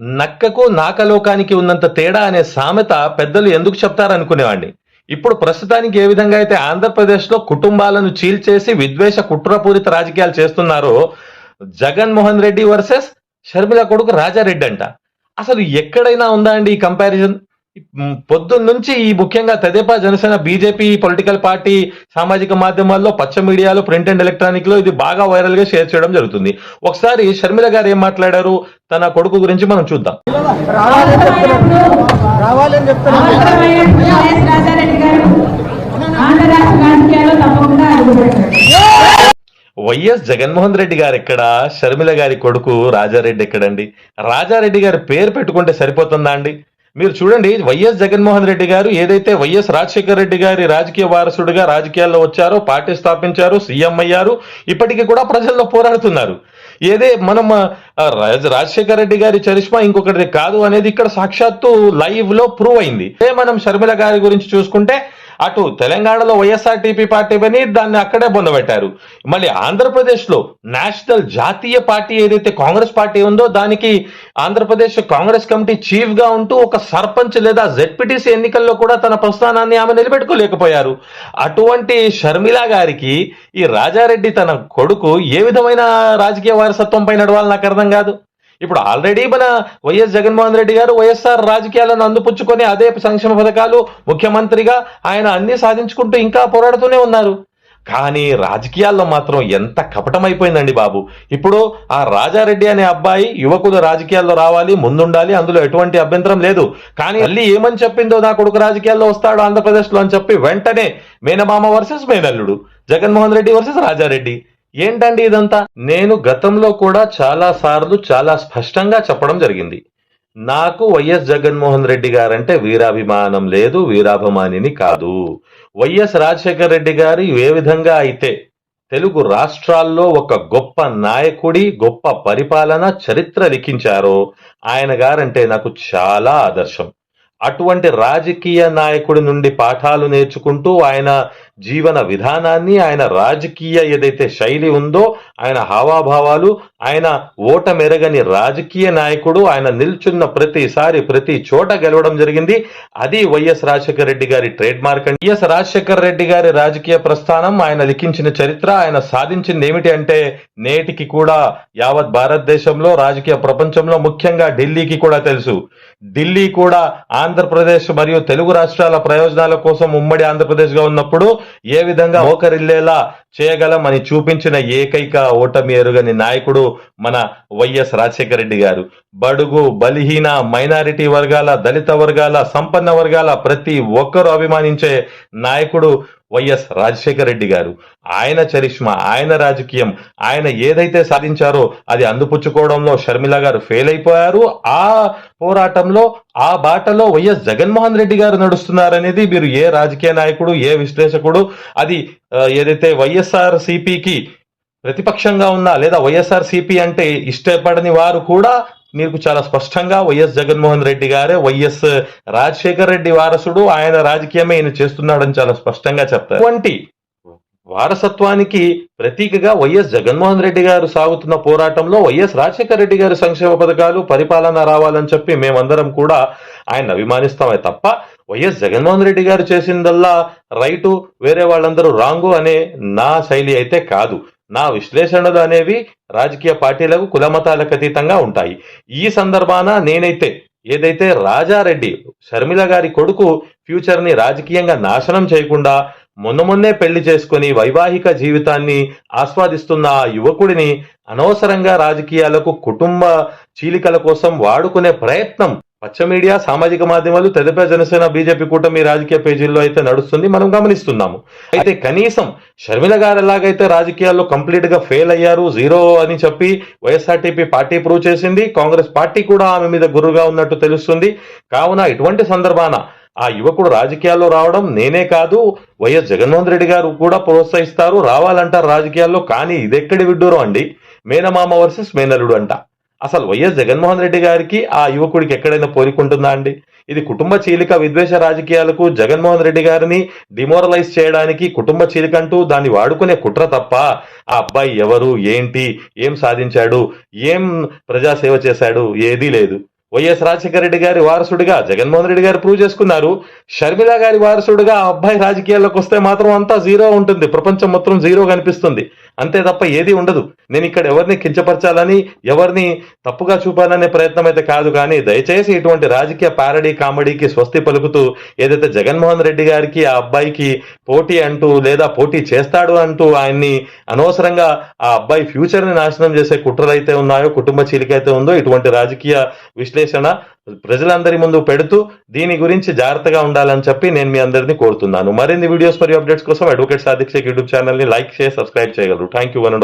నక్కకు నాకలోకానికి ఉన్నంత తేడా అనే సామెత పెద్దలు ఎందుకు చెప్తారనుకునేవాడిని? ఇప్పుడు ప్రస్తుతానికి ఏ విధంగా అయితే ఆంధ్రప్రదేశ్లో కుటుంబాలను చీల్చేసి విద్వేష కుట్రపూరిత రాజకీయాలు చేస్తున్నారో జగన్మోహన్ రెడ్డి వర్సెస్ షర్మిల కొడుకు రాజారెడ్డి అంట. అసలు ఎక్కడైనా ఉందా అండి ఈ కంపారిజన్? పొద్దున్న నుంచి ఈ ముఖ్యంగా Tedepa Janasena BJP political party సామాజిక మాధ్యమాల్లో పచ్చ మీడియాలో ప్రింట్ అండ్ ఎలక్ట్రానిక్లో ఇది బాగా వైరల్గా షేర్ చేయడం జరుగుతుంది. ఒకసారి షర్మిల గారు ఏం మాట్లాడారు? తన కొడుకు గురించి మనం చూద్దాం. వైఎస్ జగన్మోహన్ రెడ్డి గారు ఎక్కడ? షర్మిల గారి కొడుకు రాజారెడ్డి ఎక్కడండి? రాజారెడ్డి గారి పేరు పెట్టుకుంటే సరిపోతుందా అండి? మీరు చూడండి వైఎస్ జగన్మోహన్ రెడ్డి గారు ఏదైతే వైఎస్ రాజశేఖర రెడ్డి గారి రాజకీయ వారసుడిగా రాజకీయాల్లో వచ్చారో పార్టీ స్థాపించారు సీఎం అయ్యారు ఇప్పటికీ కూడా ప్రజల్లో పోరాడుతున్నారు. ఏదే మనం రాజ- రాజశేఖర రెడ్డి గారి చరిష్మా ఇంకొకటి కాదు అనేది ఇక్కడ సాక్షాత్తు లైవ్లో ప్రూవ్ అయింది. అదే మనం షర్మిల గారి గురించి చూసుకుంటే అటు తెలంగాణలో వైఎస్ఆర్టీపీ పార్టీ అని దాన్ని అక్కడే బొందబెట్టారు. మళ్ళీ ఆంధ్రప్రదేశ్లో నేషనల్ జాతీయ పార్టీ ఏదైతే కాంగ్రెస్ పార్టీ ఉందో దానికి ఆంధ్రప్రదేశ్ కాంగ్రెస్ కమిటీ చీఫ్గా ఉంటూ ఒక సర్పంచ్ లేదా జెడ్పీటీసీ ఎన్నికల్లో కూడా తన ప్రస్థానాన్ని ఆమె నిలబెట్టుకోలేకపోయారు. అటువంటి షర్మిల గారికి ఈ రాజారెడ్డి తన కొడుకు ఏ విధమైన రాజకీయ వారసత్వంపై నడవాలి నాకు అర్థం కాదు. ఇప్పుడు ఆల్రెడీ మన వైఎస్ జగన్మోహన్ రెడ్డి గారు వైఎస్ఆర్ రాజకీయాలను అందిపుచ్చుకొని అదే సంక్షేమ పథకాలు ముఖ్యమంత్రిగా ఆయన అన్ని సాధించుకుంటూ ఇంకా పోరాడుతూనే ఉన్నారు. కానీ రాజకీయాల్లో మాత్రం ఎంత కపటమైపోయిందండి బాబు. ఇప్పుడు ఆ రాజారెడ్డి అనే అబ్బాయి యువకులు రాజకీయాల్లో రావాలి ముందుండాలి అందులో ఎటువంటి అభ్యంతరం లేదు. కానీ మళ్ళీ ఏమని చెప్పిందో నా కొడుకు రాజకీయాల్లో వస్తాడు ఆంధ్రప్రదేశ్లో అని చెప్పి వెంటనే మేనమామ వర్సెస్ మేనల్లుడు జగన్మోహన్ రెడ్డి వర్సెస్ రాజారెడ్డి. ఏంటండి ఇదంతా? నేను గతంలో కూడా చాలా సార్లు చాలా స్పష్టంగా చెప్పడం జరిగింది. నాకు వైఎస్ జగన్మోహన్ రెడ్డి గారంటే వీరాభిమానం లేదు వీరాభిమానిని కాదు. వైఎస్ రాజశేఖర రెడ్డి గారు ఏ విధంగా అయితే తెలుగు రాష్ట్రాల్లో ఒక గొప్ప నాయకుడి గొప్ప పరిపాలన చరిత్ర లిఖించారో ఆయన గారంటే నాకు చాలా ఆదర్శం. అటువంటి రాజకీయ నాయకుడి నుండి పాఠాలు నేర్చుకుంటూ ఆయన జీవన విధానాన్ని ఆయన రాజకీయ ఏదైతే శైలి ఉందో ఆయన హావాభావాలు ఆయన ఓటమెరగని రాజకీయ నాయకుడు ఆయన నిల్చున్న ప్రతిసారి ప్రతి చోట గెలవడం జరిగింది. అది వైఎస్ రాజశేఖర రెడ్డి గారి ట్రేడ్ మార్క్ అండి. వైఎస్ రాజశేఖర రెడ్డి గారి రాజకీయ ప్రస్థానం ఆయన లిఖించిన చరిత్ర ఆయన సాధించింది ఏమిటి అంటే నేటికి కూడా యావత్ భారతదేశంలో రాజకీయ ప్రపంచంలో ముఖ్యంగా ఢిల్లీకి కూడా తెలుసు. ఢిల్లీ కూడా ఆంధ్రప్రదేశ్ మరియు తెలుగు రాష్ట్రాల ప్రయోజనాల కోసం ఉమ్మడి ఆంధ్రప్రదేశ్గా ఉన్నప్పుడు ఏ విధంగా మోకరిల్లేలా చేయగలం అని చూపించిన ఏకైక ఓటమి ఎరుగని నాయకుడు మన వైఎస్ రాజశేఖర రెడ్డి గారు. బడుగు బలిహీన మైనారిటీ వర్గాల దళిత వర్గాల సంపన్న వర్గాల ప్రతి ఒక్కరూ అభిమానించే నాయకుడు వైఎస్ రాజశేఖర రెడ్డి గారు. ఆయన చరిష్మా ఆయన రాజకీయం ఆయన ఏదైతే సాధించారో అది అందిపుచ్చుకోవడంలో షర్మిల గారు ఫెయిల్ అయిపోయారు. ఆ పోరాటంలో ఆ బాటలో వైఎస్ జగన్మోహన్ రెడ్డి గారు నడుస్తున్నారనేది మీరు ఏ రాజకీయ నాయకుడు ఏ విశ్లేషకుడు అది ఏదైతే వైఎస్ఆర్ సిపికి ప్రతిపక్షంగా ఉన్నా లేదా వైఎస్ఆర్ సిపి అంటే ఇష్టపడని వారు కూడా మీకు చాలా స్పష్టంగా వైఎస్ జగన్మోహన్ రెడ్డి గారే వైఎస్ రాజశేఖర్ రెడ్డి వారసుడు ఆయన రాజకీయమే ఈయన చేస్తున్నాడని చాలా స్పష్టంగా చెప్తారు అటువంటి వారసత్వానికి ప్రతీకగా వైఎస్ జగన్మోహన్ రెడ్డి గారు సాగుతున్న పోరాటంలో వైఎస్ రాజశేఖర రెడ్డి గారి సంక్షేమ పథకాలు పరిపాలన రావాలని చెప్పి మేమందరం కూడా ఆయన అభిమానిస్తామే తప్ప వైఎస్ జగన్మోహన్ రెడ్డి గారు చేసిందల్లా రైటు వేరే వాళ్ళందరూ రాంగు అనే నా శైలి అయితే కాదు. నా విశ్లేషణలు అనేవి రాజకీయ పార్టీలకు కులమతాలకు అతీతంగా ఉంటాయి. ఈ సందర్భాన నేనైతే ఏదైతే రాజారెడ్డి షర్మిల గారి కొడుకు ఫ్యూచర్ని రాజకీయంగా నాశనం చేయకుండా మొన్న మొన్నే పెళ్ళి చేసుకుని వైవాహిక జీవితాన్ని ఆస్వాదిస్తున్న ఆ యువకుడిని అనవసరంగా రాజకీయాలకు కుటుంబ చీలికల కోసం వాడుకునే ప్రయత్నం పచ్చ మీడియా సామాజిక మాధ్యమాలు తెదప జనసేన బీజేపీ కూటమి రాజకీయ పేజీల్లో అయితే నడుస్తుంది మనం గమనిస్తున్నాము. అయితే కనీసం షర్మిల గారు ఎలాగైతే రాజకీయాల్లో కంప్లీట్గా ఫెయిల్ అయ్యారు జీరో అని చెప్పి వైఎస్ఆర్టీపీ పార్టీ ప్రూవ్ చేసింది కాంగ్రెస్ పార్టీ కూడా ఆమె మీద గురుగా ఉన్నట్టు తెలుస్తుంది. కావున ఇటువంటి సందర్భాన ఆ యువకుడు రాజకీయాల్లో రావడం నేనే కాదు వైఎస్ జగన్మోహన్ రెడ్డి గారు కూడా ప్రోత్సహిస్తారు రావాలంటారు రాజకీయాల్లో కానీ ఇదెక్కడి విడ్డూరం అండి? మేనమామ వర్సెస్ మేనలుడు అంట. అసలు వైఎస్ జగన్మోహన్ రెడ్డి గారికి ఆ యువకుడికి ఎక్కడైనా పోలికుంటుందా అండి? ఇది కుటుంబ చీలిక విద్వేష రాజకీయాలకు జగన్మోహన్ రెడ్డి గారిని డిమోరలైజ్ చేయడానికి కుటుంబ చీలిక అంటూ దాన్ని వాడుకునే కుట్ర తప్ప ఆ అబ్బాయి ఎవరు ఏంటి ఏం సాధించాడు ఏం ప్రజాసేవ చేశాడు ఏదీ లేదు. వైఎస్ రాజశేఖర రెడ్డి గారి వారసుడిగా జగన్మోహన్ రెడ్డి గారు ప్రూవ్ చేసుకున్నారు. షర్మిల గారి వారసుడిగా ఆ అబ్బాయి రాజకీయాల్లోకి వస్తే మాత్రం అంతా జీరో ఉంటుంది. ప్రపంచం మొత్తం జీరో కనిపిస్తుంది. అంతే తప్ప ఏది ఉండదు. నేను ఇక్కడ ఎవరిని కించపరచాలని ఎవరిని తప్పుగా చూపాలనే ప్రయత్నం అయితే కాదు కానీ దయచేసి ఇటువంటి రాజకీయ పారడీ కామెడీకి స్వస్తి పలుకుతూ ఏదైతే జగన్మోహన్ రెడ్డి గారికి ఆ అబ్బాయికి పోటీ అంటూ లేదా పోటీ చేస్తాడు అంటూ ఆయన్ని అనవసరంగా ఆ అబ్బాయి ఫ్యూచర్ని నాశనం చేసే కుట్రలు అయితే ఉన్నాయో కుటుంబ చీలిక అయితే ఉందో ఇటువంటి రాజకీయ విశ్లేషణ ప్రజలందరి ముందు పెడుతూ దీని గురించి జాగ్రత్తగా ఉండాలని చెప్పి నేను మీ అందరినీ కోరుతున్నాను. మరిన్ని వీడియోస్ మరియు అప్డేట్స్ కోసం అడ్వకేట్ సాధిక్ష యూట్యూబ్ ఛానల్ని లైక్ చేసి సబ్స్క్రైబ్ చేయగలరు. Thank you one